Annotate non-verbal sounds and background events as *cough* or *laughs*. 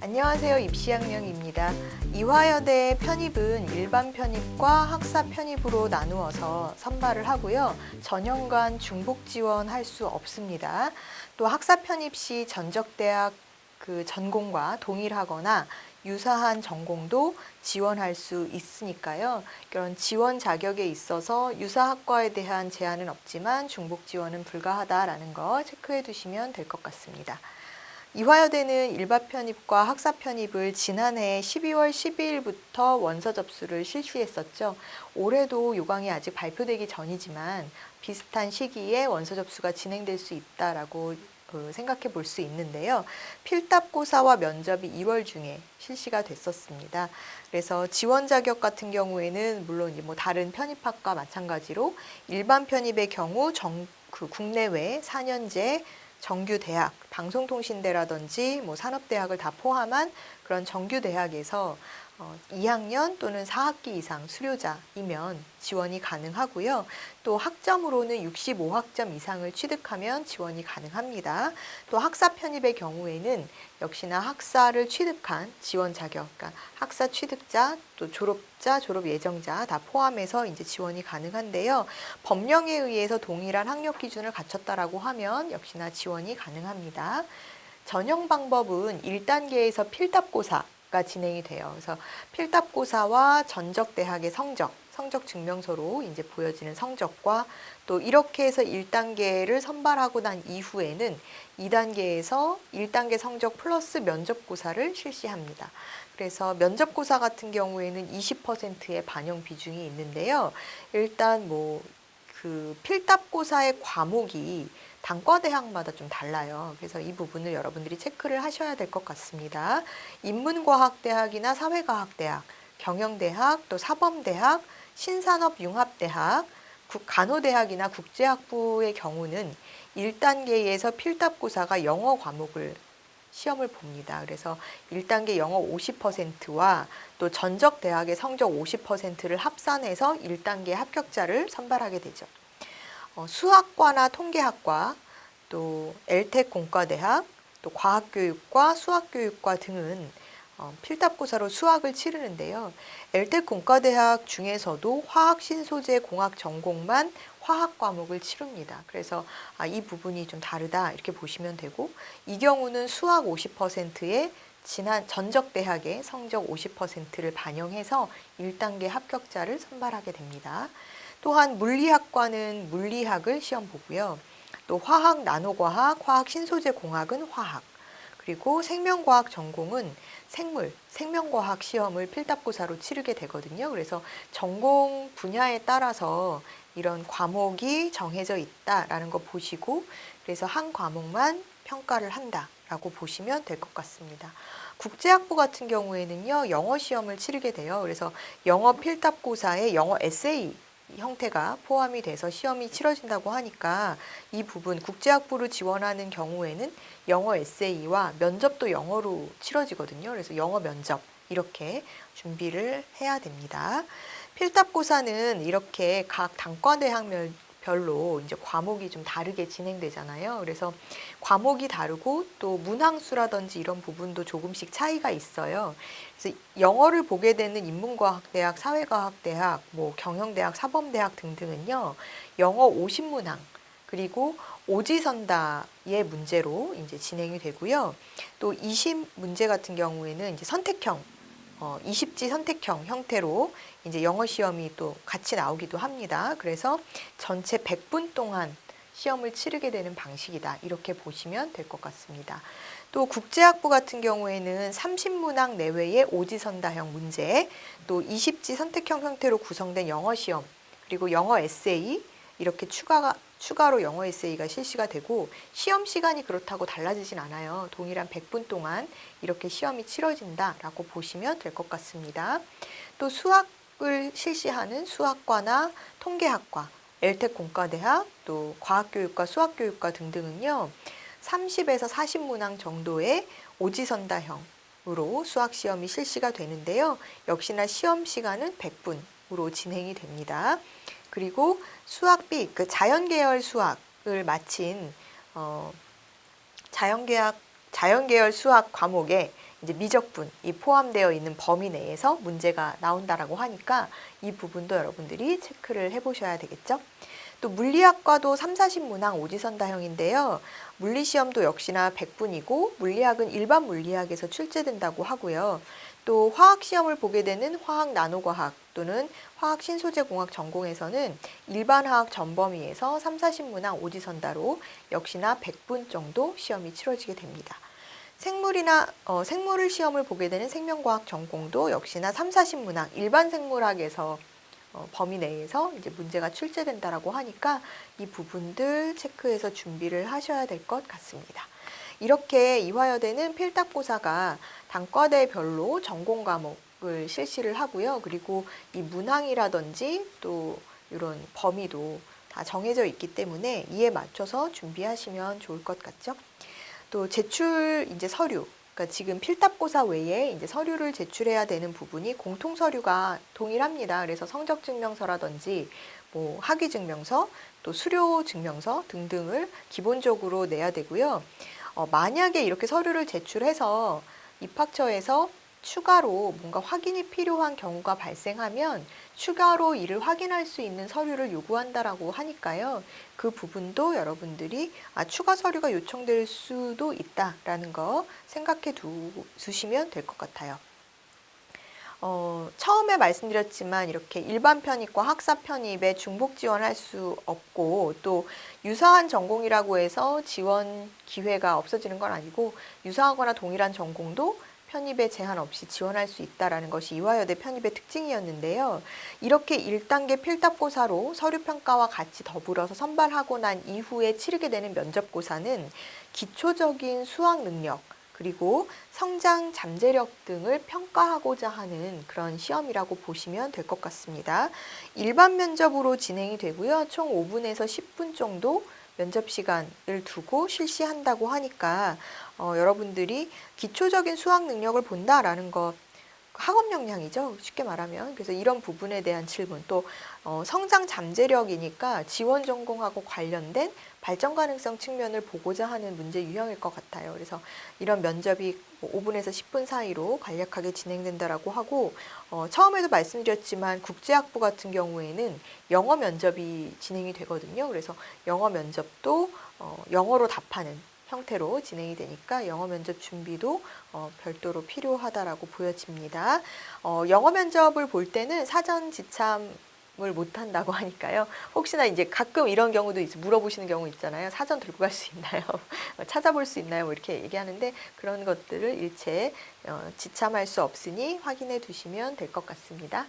안녕하세요. 입시학령입니다. 이화여대 편입은 일반 편입과 학사 편입으로 나누어서 선발을 하고요. 전형관 중복 지원할 수 없습니다. 또 학사 편입 시 전적대학 그 전공과 동일하거나 유사한 전공도 지원할 수 있으니까요. 그런 지원 자격에 있어서 유사 학과에 대한 제한은 없지만 중복 지원은 불가하다라는 거 체크해 두시면 될 것 같습니다. 이화여대는 일반 편입과 학사 편입을 지난해 12월 12일부터 원서 접수를 실시했었죠. 올해도 요강이 아직 발표되기 전이지만 비슷한 시기에 원서 접수가 진행될 수 있다라고 그 생각해 볼 수 있는데요. 필답고사와 면접이 2월 중에 실시가 됐었습니다. 그래서 지원 자격 같은 경우에는 물론 뭐 다른 편입학과 마찬가지로 일반 편입의 경우 정, 그 국내외 4년제 정규 대학, 방송통신대라든지 뭐 산업대학을 다 포함한 그런 정규 대학에서 어, 2학년 또는 4학기 이상 수료자이면 지원이 가능하고요. 또 학점으로는 65학점 이상을 취득하면 지원이 가능합니다. 또 학사 편입의 경우에는 역시나 학사를 취득한 지원 자격, 그러니까 학사 취득자, 또 졸업자, 졸업 예정자 다 포함해서 이제 지원이 가능한데요. 법령에 의해서 동일한 학력 기준을 갖췄다라고 하면 역시나 지원이 가능합니다. 전형 방법은 1단계에서 필답고사 가 진행이 돼요. 그래서 필답고사와 전적 대학의 성적, 성적 증명서로 이제 보여지는 성적과 또 이렇게 해서 1단계를 선발하고 난 이후에는 2단계에서 1단계 성적 플러스 면접고사를 실시합니다. 그래서 면접고사 같은 경우에는 20%의 반영 비중이 있는데요. 일단 뭐 그 필답고사의 과목이 단과 대학마다 좀 달라요. 그래서 이 부분을 여러분들이 체크를 하셔야 될 것 같습니다. 인문과학대학이나 사회과학대학, 경영대학, 또 사범대학, 신산업융합대학, 간호대학이나 국제학부의 경우는 1단계에서 필답고사가 영어 과목을 시험을 봅니다. 그래서 1단계 영어 50%와 또 전적 대학의 성적 50%를 합산해서 1단계 합격자를 선발하게 되죠. 어, 수학과나 통계학과, 또 엘텍 공과대학, 또 과학교육과 수학교육과 등은 어, 필답고사로 수학을 치르는데요. 엘텍 공과대학 중에서도 화학 신소재 공학 전공만 화학 과목을 치릅니다. 그래서 아, 이 부분이 좀 다르다 이렇게 보시면 되고 이 경우는 수학 50%에 지난 전적 대학의 성적 50%를 반영해서 1단계 합격자를 선발하게 됩니다. 또한 물리학과는 물리학을 시험 보고요. 또 화학 나노과학, 화학 신소재 공학은 화학. 그리고 생명과학 전공은 생물, 생명과학 시험을 필답고사로 치르게 되거든요. 그래서 전공 분야에 따라서 이런 과목이 정해져 있다라는 거 보시고 그래서 한 과목만 평가를 한다라고 보시면 될 것 같습니다. 국제학부 같은 경우에는요 영어 시험을 치르게 돼요. 그래서 영어 필답고사에 영어 에세이 형태가 포함이 돼서 시험이 치러진다고 하니까 이 부분 국제학부를 지원하는 경우에는 영어 에세이와 면접도 영어로 치러지거든요. 그래서 영어 면접 이렇게 준비를 해야 됩니다. 필답고사는 이렇게 각 단과대학 별로 이제 과목이 좀 다르게 진행되잖아요. 그래서 과목이 다르고 또 문항수라든지 이런 부분도 조금씩 차이가 있어요. 그래서 영어를 보게 되는 인문과학대학, 사회과학대학, 뭐 경영대학, 사범대학 등등은요. 영어 50문항 그리고 오지선다의 문제로 이제 진행이 되고요. 또 20 문제 같은 경우에는 이제 선택형 어, 20지 선택형 형태로 이제 영어 시험이 또 같이 나오기도 합니다. 그래서 전체 100분 동안 시험을 치르게 되는 방식이다. 이렇게 보시면 될 것 같습니다. 또 국제학부 같은 경우에는 30문항 내외의 오지선다형 문제, 또 20지 선택형 형태로 구성된 영어 시험, 그리고 영어 에세이 이렇게 추가가 추가로 영어 에세이가 실시가 되고 시험 시간이 그렇다고 달라지진 않아요. 동일한 100분 동안 이렇게 시험이 치러진다라고 보시면 될 것 같습니다. 또 수학을 실시하는 수학과나 통계학과, 엘텍 공과대학, 또 과학교육과 수학교육과 등등은요. 30에서 40문항 정도의 오지선다형으로 수학 시험이 실시가 되는데요. 역시나 시험 시간은 100분으로 진행이 됩니다. 그리고 수학비, 그 자연계열 수학을 마친 어, 자연계학 자연계열 수학 과목에 이제 미적분이 포함되어 있는 범위 내에서 문제가 나온다라고 하니까 이 부분도 여러분들이 체크를 해보셔야 되겠죠. 또 물리학과도 3, 40 문항 오지선다형인데요. 물리 시험도 역시나 100분이고 물리학은 일반 물리학에서 출제된다고 하고요. 또 화학 시험을 보게 되는 화학 나노과학 또는 화학 신소재공학 전공에서는 일반 화학 전범위에서 3, 40 문항 오지선다로 역시나 100분 정도 시험이 치러지게 됩니다. 생물이나 어, 생물을 시험을 보게 되는 생명과학 전공도 역시나 3, 40 문항 일반 생물학에서 어, 범위 내에서 이제 문제가 출제된다라고 하니까 이 부분들 체크해서 준비를 하셔야 될 것 같습니다. 이렇게 이화여대는 필답고사가 단과대별로 전공 과목을 실시를 하고요. 그리고 이 문항이라든지 또 이런 범위도 다 정해져 있기 때문에 이에 맞춰서 준비하시면 좋을 것 같죠. 또 제출 이제 서류 그러니까 지금 필답고사 외에 이제 서류를 제출해야 되는 부분이 공통 서류가 동일합니다. 그래서 성적 증명서라든지 뭐 학위 증명서, 또 수료 증명서 등등을 기본적으로 내야 되고요. 어, 만약에 이렇게 서류를 제출해서 입학처에서 추가로 뭔가 확인이 필요한 경우가 발생하면 추가로 이를 확인할 수 있는 서류를 요구한다라고 하니까요. 그 부분도 여러분들이 아, 추가 서류가 요청될 수도 있다라는 거 생각해 두, 두시면 될 것 같아요. 어, 처음에 말씀드렸지만 이렇게 일반 편입과 학사 편입에 중복 지원할 수 없고 또 유사한 전공이라고 해서 지원 기회가 없어지는 건 아니고 유사하거나 동일한 전공도 편입에 제한 없이 지원할 수 있다라는 것이 이화여대 편입의 특징이었는데요. 이렇게 1단계 필답고사로 서류평가와 같이 더불어서 선발하고 난 이후에 치르게 되는 면접고사는 기초적인 수학 능력, 그리고 성장 잠재력 등을 평가하고자 하는 그런 시험이라고 보시면 될 것 같습니다. 일반 면접으로 진행이 되고요. 총 5분에서 10분 정도 면접 시간을 두고 실시한다고 하니까 어, 여러분들이 기초적인 수학 능력을 본다라는 것 학업 역량이죠. 쉽게 말하면. 그래서 이런 부분에 대한 질문 또 어, 성장 잠재력이니까 지원 전공하고 관련된 발전 가능성 측면을 보고자 하는 문제 유형일 것 같아요. 그래서 이런 면접이 5분에서 10분 사이로 간략하게 진행된다라고 하고 어, 처음에도 말씀드렸지만 국제학부 같은 경우에는 영어 면접이 진행이 되거든요. 그래서 영어 면접도 어, 영어로 답하는 형태로 진행이 되니까 영어 면접 준비도 어, 별도로 필요하다라고 보여집니다. 어, 영어 면접을 볼 때는 사전 지참 을 못 한다고 *laughs* 하니까요. 혹시나 이제 가끔 이런 경우도 있, 물어보시는 경우 있잖아요. 사전 들고 갈 수 있나요? *laughs* 찾아볼 수 있나요? 뭐 이렇게 얘기하는데 그런 것들을 일체 어, 지참할 수 없으니 확인해 두시면 될 것 같습니다.